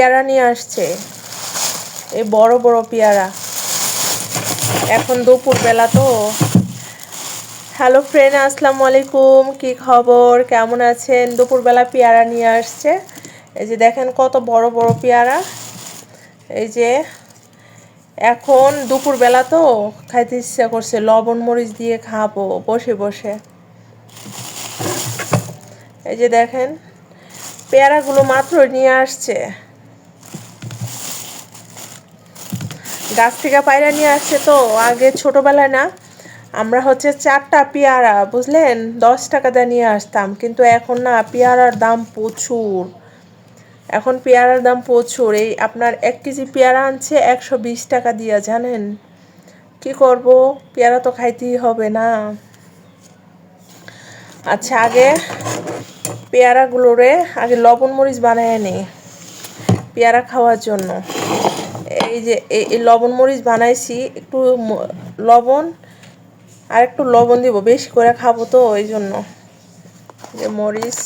পেয়ারা নিয়ে আসছে। এই বড় বড় পেয়ারা। এখন দুপুর বেলা তো। হ্যালো ফ্রেন্ড আসসালামু আলাইকুম। কি খবর? কেমন আছেন? দুপুরবেলা পেয়ারা নিয়ে আসছে। এই যে দেখেন কত বড় বড় পেয়ারা। এই যে এখন দুপুরবেলা তো খাইতে ইচ্ছা করছে। লবণ, মরিচ দিয়ে খাব বসে বসে। এই যে দেখেন, পেয়ারাগুলো মাত্র নিয়ে আসছে। গাছ থেকে পায়রা নিয়ে আসছে তো, আগে ছোটোবেলায় না, আমরা হচ্ছে চারটা পেয়ারা, বুঝলেন? দশ টাকা দিয়ে নিয়ে আসতাম, কিন্তু এখন না, পেয়ারার দাম প্রচুর। এখন পেয়ারার দাম প্রচুর, এই আপনার এক কেজি পেয়ারা আনছে একশো বিশ টাকা দিয়ে, জানেন? কি করব? পেয়ারা তো খাইতেই হবে না। আচ্ছা আগে পেয়ারাগুলোরে, আগে লবণ মরিচ বানায় নে, পেয়ারা খাওয়ার জন্য। এই যে, এই লবণ মরিচ বানাইছি, একটু লবণ, আর একটু লবণ দিব, বেশি করে খাব তো, ওই জন্য। যে মরিচ।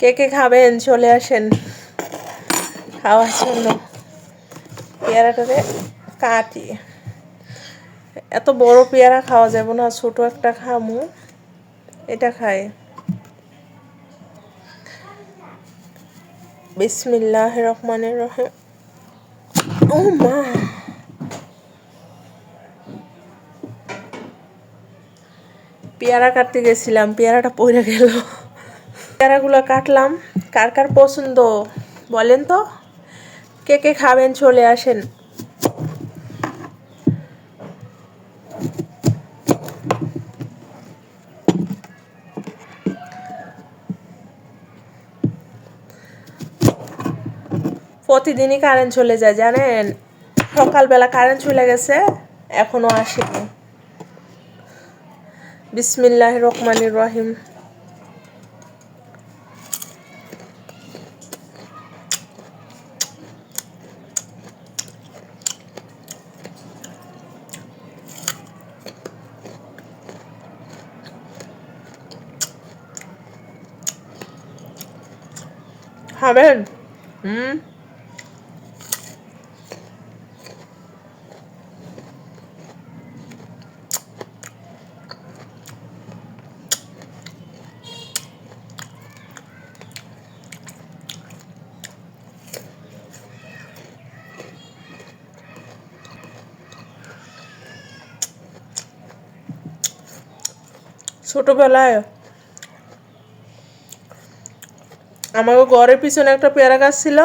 কে কে খাবেন? চলে আসেন। খাওয়ার জন্য। পেয়ারাটারে কাটি। এত বড় পেয়ারা খাওয়া যাবে না, ছোট একটা খামু। এটা খাই। বিসমিল্লাহ রহমানের রহিম। ও মা। পেয়ারা কাটতে গেছিলাম, পেয়ারাটা পড়ে গেল। পেয়ারাগুলো কাটলাম, কার কার পছন্দ বলেন তো? কে কে খাবেন চলে আসেন। প্রতিদিনই কারেন্ট চলে যায়, জানেন? সকালবেলা কারেন্ট চলে গেছে এখনও আসেনি। বিসমিল্লাহ রহমানির রহিম। খাবেন? হুম? ছোটবেলায় আমাকে ঘরের পিছনে একটা পেয়ারা গাছ ছিল।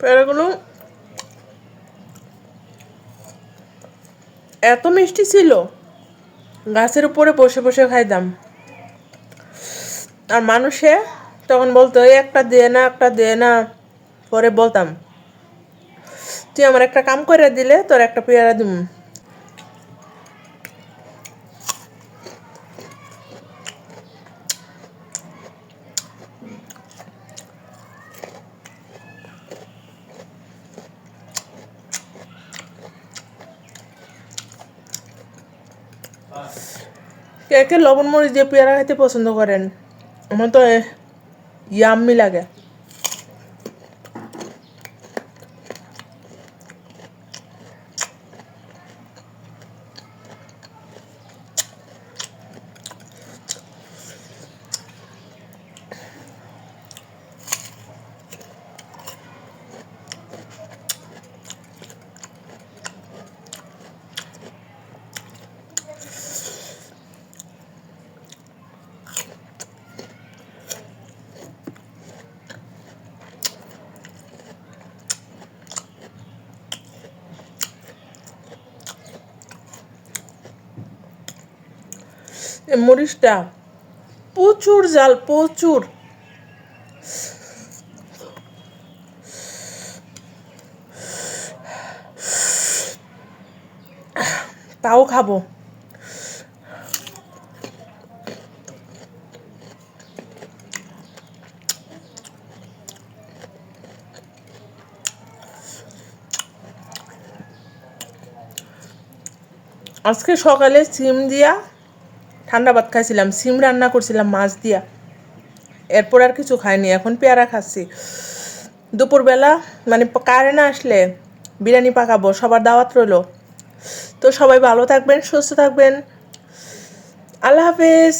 পেয়ারাগুলো এত মিষ্টি ছিল, গাছের উপরে বসে বসে খাইতাম। আর মানুষে তখন বলতো, এই একটা দে না, একটা দে না। পরে বলতাম, তুই আমার একটা কাম করে দিলে তোর একটা পেয়ারা দিম। কে কে লবণ মরিচ দিয়ে পেয়ারা খেতে পছন্দ করেন। আমার তো ইয়াম্মি লাগে। মরিচটা। প্রচুর জাল প্রচুর। তাও খাব। আজকে সকালে সিম দিয়া ঠান্ডা ভাত খাইছিলাম, সিম রান্না করছিলাম, মাছ দিয়া। এরপর আর কিছু খাইনি, এখন পেয়ারা খাচ্ছি। দুপুরবেলা মানে কারেন্ট আসলে বিরিয়ানি পাকাবো, সবার দাওয়াত রইল। তো সবাই ভালো থাকবেন, সুস্থ থাকবেন। আল্লাহ হাফেজ।